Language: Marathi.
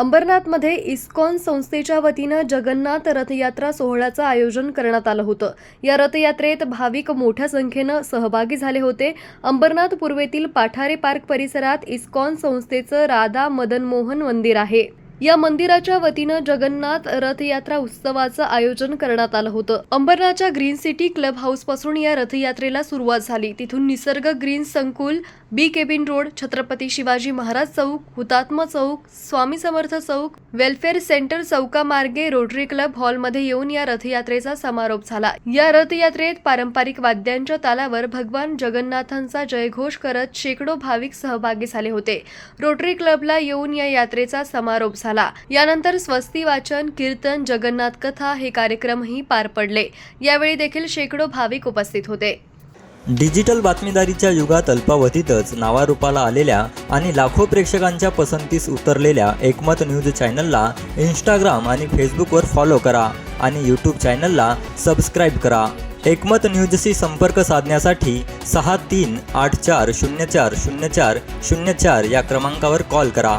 अंबरनाथमध्ये इस्कॉन संस्थेच्या वतीनं जगन्नाथ रथयात्रा सोहळ्याचं आयोजन करण्यात आलं होतं. या रथयात्रेत भाविक मोठ्या संख्येनं सहभागी झाले होते. अंबरनाथ पूर्वेतील पाठारे पार्क परिसरात इस्कॉन संस्थेचं राधा मदन मोहन मंदिर आहे. या मंदिराच्या वतीनं जगन्नाथ रथयात्रा उत्सवाचं आयोजन करण्यात आलं होतं. अंबरनाथच्या ग्रीन सिटी क्लब हाऊसपासून या रथयात्रेला सुरुवात झाली. तिथून निसर्ग ग्रीन संकुल B cabin road Chhatrapati Shivaji Maharaj चौक हुतात्मा चौक स्वामी समर्थ चौक वेलफेअर सेंटर चौकामार्गे रोटरी क्लब हॉलमध्ये येऊन या रथयात्रेचा समारोप झाला. या रथयात्रेत पारंपरिक वाद्यांच्या तालावर भगवान जगन्नाथांचा जयघोष करत शेकडो भाविक सहभागी झाले होते. रोटरी क्लबला येऊन या यात्रेचा समारोप झाला. यानंतर स्वस्ती वाचन कीर्तन जगन्नाथ कथा हे कार्यक्रमही पार पडले. यावेळी देखील शेकडो भाविक उपस्थित होते. डिजिटल बातमीदारीच्या युगात अल्पावधीतच नावारूपाला आलेल्या आणि लाखो प्रेक्षकांच्या पसंतीस उतरलेल्या एकमत न्यूज चॅनलला इंस्टाग्राम आणि फेसबुकवर फॉलो करा आणि यूट्यूब चॅनलला सबस्क्राईब करा. एकमत न्यूजशी संपर्क साधण्यासाठी सहा तीन आठ चार शून्य चार शून्य चार शून्य चार या क्रमांकावर कॉल करा.